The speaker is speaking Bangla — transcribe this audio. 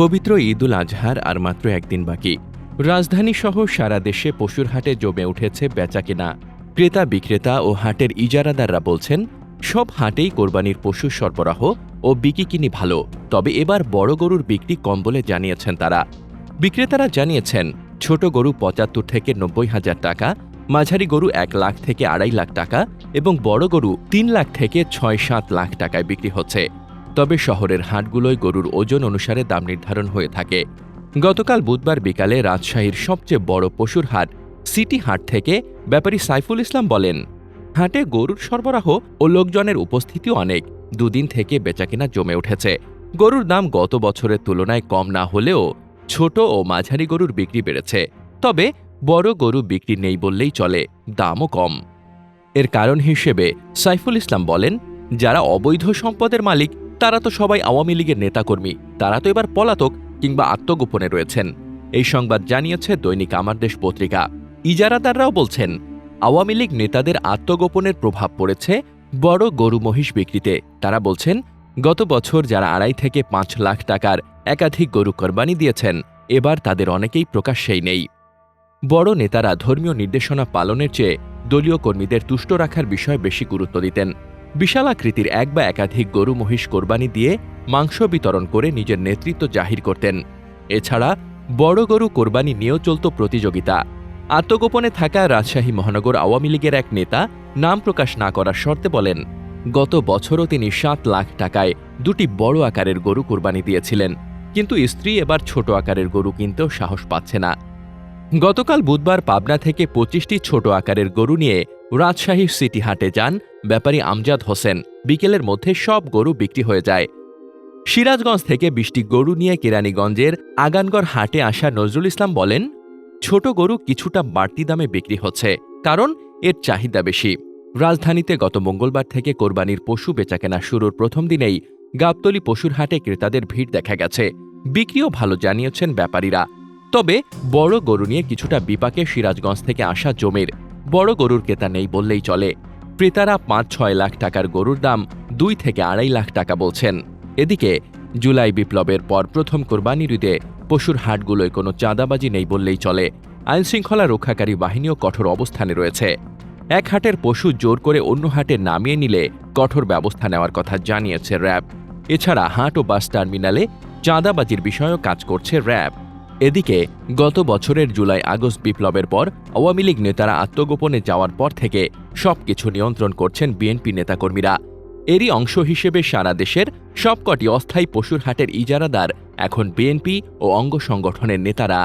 পবিত্র ঈদুল আজহার আর মাত্র একদিন বাকি। রাজধানী সহ সারা দেশে পশুর হাটে জমে উঠেছে বেচাকেনা। ক্রেতা বিক্রেতা ও হাটের ইজারাদাররা বলছেন, সব হাটেই কোরবানির পশু সরবরাহ ও বিকিকিনি ভালো, তবে এবার বড় গরুর বিক্রি কম বলে জানিয়েছেন তারা। বিক্রেতারা জানিয়েছেন, ছোট গরু পঁচাত্তর থেকে নব্বই হাজার টাকা, মাঝারি গরু এক লাখ থেকে আড়াই লাখ টাকা এবং বড় গরু তিন লাখ থেকে ছয় সাত লাখ টাকায় বিক্রি হচ্ছে। তবে শহরের হাটগুলোয় গরুর ওজন অনুসারে দাম নির্ধারণ হয়ে থাকে। গতকাল বুধবার বিকালে রাজশাহীর সবচেয়ে বড় পশুর হাট, সিটি হাট থেকে ব্যাপারী সাইফুল ইসলাম বলেন, হাটে গরুর সরবরাহ ও লোকজনের উপস্থিতি অনেক, দুদিন থেকে বেচাকেনা জমে উঠেছে। গরুর দাম গত বছরের তুলনায় কম না হলেও ছোট ও মাঝারি গরুর বিক্রি বেড়েছে। তবে বড় গরু বিক্রি নেই বললেই চলে, দামও কম। এর কারণ হিসেবে সাইফুল ইসলাম বলেন, যারা অবৈধ সম্পদের মালিক তারা তো সবাই আওয়ামী লীগের নেতাকর্মী। তারা তো এবার পলাতক কিংবা আত্মগোপনে রয়েছেন। এই সংবাদ জানিয়েছে দৈনিক আমার দেশ পত্রিকা। ইজারাদাররাও বলছেন, আওয়ামী লীগ নেতাদের আত্মগোপনের প্রভাব পড়েছে বড় গরু মহিষ বিক্রিতে। তারা বলছেন, গত বছর যারা আড়াই থেকে পাঁচ লাখ টাকার একাধিক গরু কোরবানি দিয়েছেন, এবার তাদের অনেকেই প্রকাশ্যেই নেই। বড় নেতারা ধর্মীয় নির্দেশনা পালনের চেয়ে দলীয় কর্মীদের তুষ্ট রাখার বিষয়ে বেশি গুরুত্ব দিতেন। বিশাল আকৃতির এক বা একাধিক গরু মহিষ কোরবানি দিয়ে মাংস বিতরণ করে নিজের নেতৃত্ব জাহির করতেন। এছাড়া বড় গরু কোরবানি নিয়েও চলত প্রতিযোগিতা। আত্মগোপনে থাকা রাজশাহী মহানগর আওয়ামী লীগের এক নেতা নাম প্রকাশ না করার শর্তে বলেন, গত বছরও তিনি সাত লাখ টাকায় দুটি বড় আকারের গরু কোরবানি দিয়েছিলেন। কিন্তু স্ত্রী এবার ছোট আকারের গরু কিনতেও সাহস পাচ্ছে না। গতকাল বুধবার পাবনা থেকে পঁচিশটি ছোট আকারের গরু নিয়ে রাজশাহী সিটি হাটে যান ব্যাপারী আমজাদ হোসেন। বিকেলের মধ্যে সব গরু বিক্রি হয়ে যায়। সিরাজগঞ্জ থেকে বিশটি গরু নিয়ে কেরানীগঞ্জের আগানগড় হাটে আসা নজরুল ইসলাম বলেন, ছোট গরু কিছুটা বাড়তি দামে বিক্রি হচ্ছে, কারণ এর চাহিদা বেশি। রাজধানীতে গত মঙ্গলবার থেকে কোরবানির পশু বেচাকেনা শুরুর প্রথম দিনেই গাবতলি পশুর হাটে ক্রেতাদের ভিড় দেখা গেছে। বিক্রিও ভালো জানিয়েছেন ব্যাপারীরা। তবে বড় গরু নিয়ে কিছুটা বিপাকে সিরাজগঞ্জ থেকে আসা জমির। বড় গরুর ক্রেতা নেই বললেই চলে। ক্রেতারা পাঁচ ছয় লাখ টাকার গরুর দাম দুই থেকে আড়াই লাখ টাকা বলছেন। এদিকে জুলাই বিপ্লবের পর প্রথম কোরবানির ঈদে পশুর হাটগুলোয় কোনো চাঁদাবাজি নেই বললেই চলে। আইনশৃঙ্খলা রক্ষাকারী বাহিনীও কঠোর অবস্থানে রয়েছে। এক হাটের পশু জোর করে অন্য হাটে নামিয়ে নিলে কঠোর ব্যবস্থা নেওয়ার কথা জানিয়েছে র্যাব। এছাড়া হাট ও বাস টার্মিনালে চাঁদাবাজির বিষয়েও কাজ করছে র্যাব। এদিকে, গত বছরের জুলাই আগস্ট বিপ্লবের পর আওয়ামী লীগ নেতারা আত্মগোপনে যাওয়ার পর থেকে সবকিছু নিয়ন্ত্রণ করছেন বিএনপি নেতাকর্মীরা। এরই অংশ হিসেবে সারা দেশের সবকটি অস্থায়ী পশুর হাটের ইজারাদার এখন বিএনপি ও অঙ্গ সংগঠনের নেতারা।